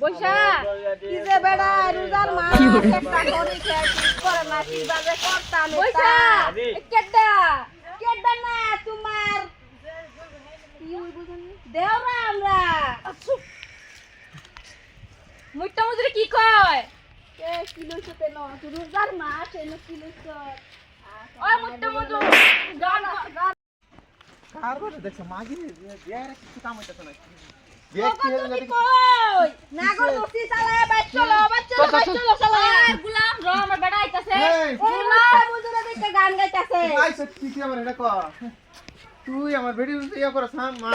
বৈশা কি যে বেড়া রোজার মা একটা করি খেয়ে করে না কি বাজে করতাম বৈশা কেডা? কেডা না তোমার? কি হই বুঝনি? দেওরা আমরা। মুইটা মুজরে কি কয়? কে কি লইছো তে ন রোজার মা সে কি লইছো? ওই মুইটা মুজু গান কার। করে দেখছ? মাগি বিয়ার কিছু কাম হইতাছে না আমার বেড়া তুই আমার ভিডিও ইয়া করছ হ্যাঁ মা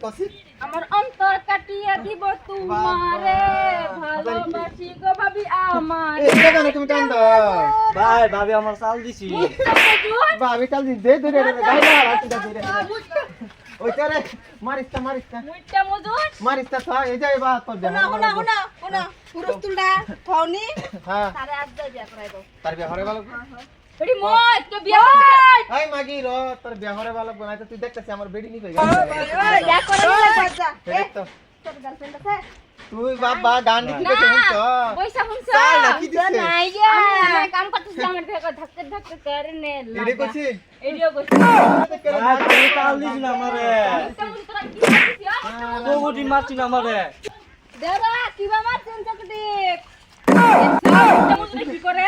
কসি? আমার অন্তর কাটিয়ে দিব তোমারে। আমার। এটা গানে তুমি কান্দ। ভাই ভাবি আমার চাল দিছি। ভাবি দিন দে গাই না রাখি ওই তারে মুইটা থা এই যাই বাত না না না না তুলডা হ্যাঁ। তারে আজ যাই বিয়া করাই দাও। তার বিয়া হরে ভালো? এডি মই তো বিয়া এই মাগি র তোর বিয়া হরে ভালো? বানাইতে তুই দেখতেছিস আমার বেডি বিয়া করে তোর গার্লফ্রেন্ড আছে? তুই বাবা গান কি করছিস শুনছ পয়সা শুনছ চাল না কি দিছে নাই আমি কাম করতেছি আমার থেকে ধাক্কা ধাক্কা করে নে এডি কইছি এডিও কইছি ভাই তুমি চাল দিছি না আমারে। তোরা কি করছিস কোগুটি মারছি না আমারে। দেওরা কি বাবা চেন চকটি কি করে?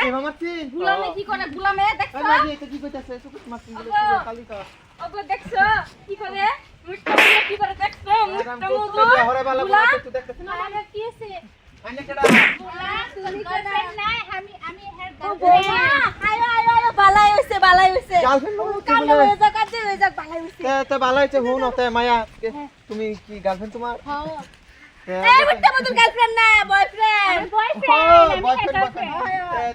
গুলামে কি করে? গুলামে দেখছ? এই এটা কি কইতাছে? সুকুত মাছ কালি কা ওগো দেখছ? কি করে? কি করে দেখছ? হরে ভালো বানাইতে তুই দেখতেছিস না আরে কি আছে আইনে কেডা নাই আমি আমি হের আয়ো আয়ো আয়ো বালাই হইছে বালাই হইছে গার্লফ্রেন্ড কাল হয়ে যাক কাজে হয়ে যাক বালাই হইছে তে তে ভালো হইছে হুন ওতে মায়া তুমি কি গার্লফ্রেন্ড তোমার? এই গার্লফ্রেন্ড না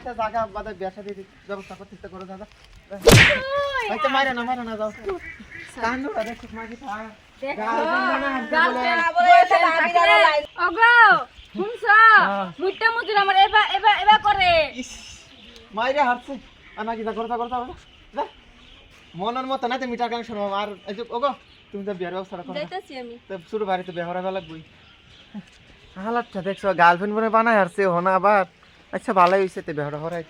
তে তে জায়গা বাদে বিয়া শাদী ব্যবস্থা করতে ইচ্ছা করো দাদা। মাইরা না মাইরা না যাও। কান্ড দেখছ মাগি থা না বলে এটা ভাবি দাঁড়া লাইন। ওগো শুনছ? মুইটা মুজু আমার এবা এবা এবা করে। ইস মাইরে হারছে। আনা কি করতা করতা যা। মনের মতো না তো মিটার গান শুনব আর এই যে ওগো তুমি তো বিয়ার ব্যবস্থা করো যাইতাছি আমি। তো শুরু বাড়িতে বিয়া হরা লাগবই। হালাতটা দেখছ গার্লফ্রেন্ড বলে বানায় হারছে হনা আবার। আচ্ছা ভালোই হয়েছে তো বেহরা হরাই